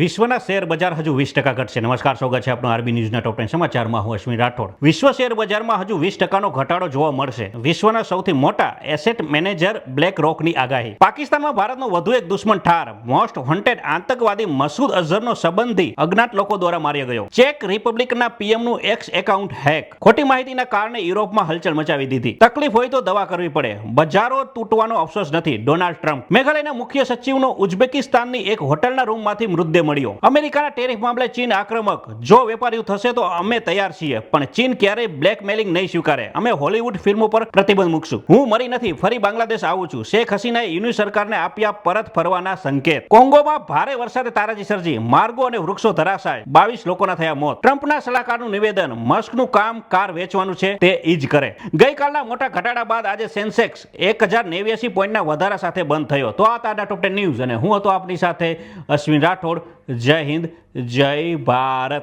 વિશ્વના શેર બજાર હજુ વીસ ટકા ઘટશે. નમસ્કાર, સ્વાગત છે આપણું આરબી ન્યૂઝના ટોપ ટેન સમાચારમાં. હું અશ્વિન રાઠોડ. વિશ્વ શેર બજારમાં હજુ વીસ ટકાનો ઘટાડો જોવા મળશે. વિશ્વના સૌથી મોટા એસેટ મેનેજર બ્લેક રોકની આગાહી. પાકિસ્તાનમાં ભારતનો વધુ એક દુશ્મન ઠાર. મોસ્ટ વોન્ટેડ આતંકવાદી મસૂદ અઝહરનો સંબંધી અજ્ઞાત લોકો દ્વારા માર્યો ગયો. ચેક રિપબ્લિકના પીએમનું એક્સ એકાઉન્ટ હેક ખોટી માહિતીના કારણે યુરોપમાં હલચલ મચાવી દીધી. તકલીફ હોય તો દવા કરવી પડે. બજારો તૂટવાનો અફસોસ નથી. Donald Trump. મેઘાલયના મુખ્ય સચિવનો ઉઝબેકિસ્તાનની એક હોટલના રૂમમાંથી મૃતદેહ મળ્યો. અમેરિકાના ટેરિફ મામલે ચીન આક્રમક. જો વેપારીઓ થશે તો અમે તૈયાર છીએ, પણ ચીન ક્યારેય બ્લેકમેલિંગ નહીં સ્વીકારે. અમે હોલિવૂડ ફિલ્મો પર પ્રતિબંધ મૂકશું. હું મરી નથી, ફરી બાંગ્લાદેશ આવું છું. શેખ હસીનાએ યુનિ સરકારને આપ્યા પરત ફરવાના સંકેત. કોંગોમાં ભારે વરસાદે તારાજી સર્જી. માર્ગો અને વૃક્ષો ધરાશાય. બાવીસ લોકોના થયા મોત. ટ્રમ્પના સલાહકારનું નિવેદન, મસ્કનું કામ કાર વેચવાનું છે તે ઈ જ કરે. ગઈકાલના મોટા ઘટાડા બાદ આજે સેન્સેક્સ એક હજાર નેવ્યાસી પોઈન્ટના વધારા સાથે બંધ થયો. તો આ તાડા ટોપ ન્યૂઝ અને હું હતો આપની સાથે અશ્વિન રાઠોડ. જય હિન્દ જય ભારત.